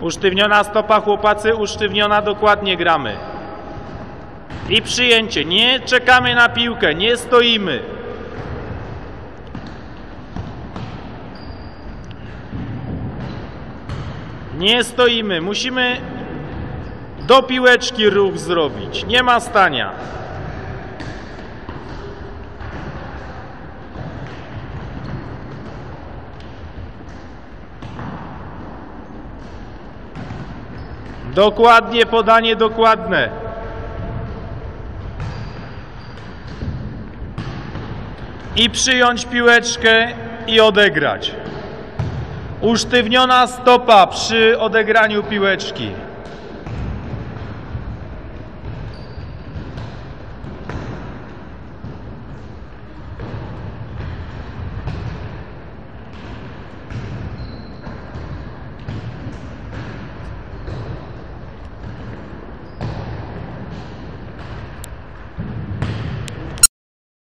Usztywniona stopa, chłopacy, usztywniona, dokładnie gramy. I przyjęcie. Nie czekamy na piłkę, nie stoimy. Nie stoimy, musimy do piłeczki ruch zrobić. Nie ma stania. Dokładnie, podanie dokładne. I przyjąć piłeczkę i odegrać. Usztywniona stopa przy odegraniu piłeczki.